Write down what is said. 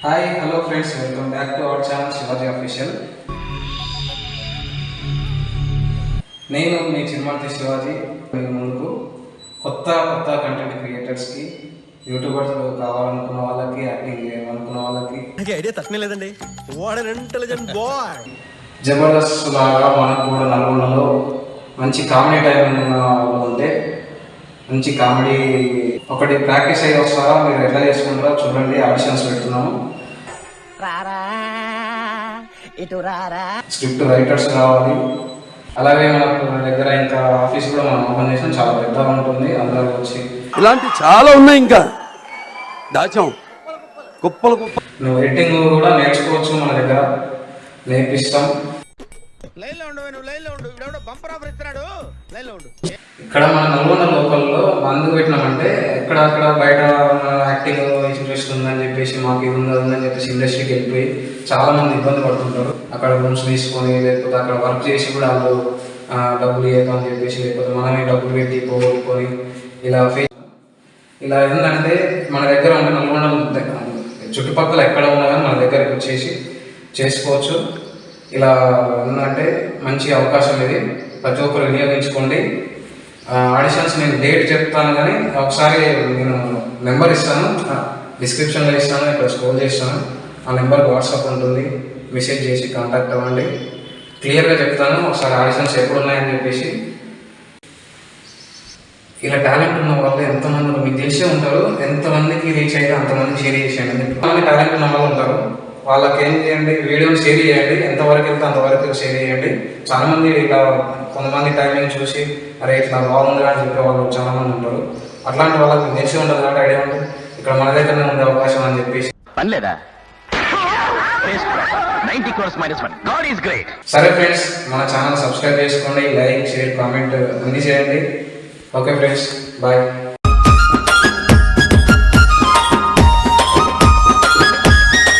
Hi hello friends welcome back to our channel Shivaji official నేను మీ చిరుమర్తి శివాజీ మీ ముందుకు కొత్త కొత్త కంటెంట్ క్రియేటర్స్కి యూట్యూబర్స్ కావాలనుకున్న వాళ్ళకి యాక్టింగ్ చేయాలనుకున్న వాళ్ళకి. ఐడియా తక్కువ లేదండి. ఇంటెలిజెంట్ బాయ్ జబర్దస్త్ లాగా మనకు కూడా నల్గొండలో మంచి కామెడీ టైం ఉన్న మంచి కామెడీ ఒకటి ప్రాక్టీస్ అయ్యి వస్తారా? మీరు ఎట్లా చేసుకుంటారో చూడండి. ఆడిషన్స్ పెడుతున్నాము. రారా ఇటు రారా. స్క్రిప్ట్ రైటర్స్ కావాలి అలాగే మనకు మన దగ్గర ఇంకా ఆఫీస్ కూడా మనం ఓపెన్ చేసాం చాలా పెద్దగా ఉంటుంది. అందరూ వచ్చి ఇలాంటి చాలా ఉన్నాయి ఇంకా. దాచాం. కుప్పలు కుప్ప నువ్వు ఎడిటింగ్ కూడా నేర్చుకోవచ్చు మన దగ్గర. నేర్పిస్తాం. లైన్లో ఉండు నువ్వు లైన్లో ఉండు బంపర్ ఆఫర్ ఇస్తున్నాడు. లైన్లో ఉండు. ఇక్కడ మన నల్గొండ లోకల్లో అందుకు పెట్టినామంటే ఎక్కడ అక్కడ బయట యాక్టింగ్ ఇంట్రెస్ట్ ఉందని చెప్పేసి మాకు ఇది ఉందని చెప్పేసి ఇండస్ట్రీకి వెళ్ళిపోయి చాలా మంది ఇబ్బంది పడుతుంటారు. అక్కడ రూమ్స్ తీసుకొని లేకపోతే అక్కడ వర్క్ చేసి కూడా వాళ్ళు డబ్బులు ఇవ్వదు అని చెప్పేసి లేకపోతే మనమే డబ్బులు పెట్టి పోగొట్టుకొని ఇలా ఫేస్ ఇలా ఏంటంటే మన దగ్గర ఉంటే నల్గొండ చుట్టుపక్కల ఎక్కడ ఉన్నా కానీ మన దగ్గరకు వచ్చేసి చేసుకోవచ్చు. ఇలా ఉందంటే మంచి అవకాశం ఇది. ప్రతి ఒక్కరు వినియోగించుకోండి. ఆడిషన్స్ నేను డేట్ చెప్తాను కానీ ఒకసారి నేను నెంబర్ ఇస్తాను. డిస్క్రిప్షన్లో ఇస్తాను ఇక్కడ స్కోర్ చేస్తాను. ఆ నెంబర్ వాట్సాప్ ఉంటుంది. మెసేజ్ చేసి కాంటాక్ట్ అవ్వండి. క్లియర్గా చెప్తాను ఒకసారి ఆడిషన్స్ ఎప్పుడు ఉన్నాయని చెప్పేసి. ఇలా టాలెంట్ ఉన్న వాళ్ళు ఎంతమంది మీకు తెలిసే ఉంటారు. ఎంతమందికి రీచ్ అయితే అంతమంది షేర్ చేసేయండి. ఎంతమంది టాలెంట్ ఉన్న వాళ్ళు ఉంటారు? వాళ్ళకి ఏం చేయండి? వీడియోని షేర్ చేయండి. ఎంతవరకు వెళ్తే అంతవరకు షేర్ చేయండి. చాలా మంది ఇలా కొంతమంది టైమింగ్ చూసి అరే ఇట్లా బాగుంది అని చెప్పే వాళ్ళు చాలా మంది ఉంటారు. అట్లాంటి వాళ్ళకి తెలిసి ఉండదు కాబట్టి ఐడియా ఉంటుంది ఇక్కడ మన దగ్గరనే ఉండే అవకాశం అని చెప్పేసి. పనిలేదా? సరే ఫ్రెండ్స్ మన ఛానల్ సబ్స్క్రైబ్ చేసుకోండి. లైక్ షేర్ కామెంట్ అన్నీ చేయండి. Okay friends bye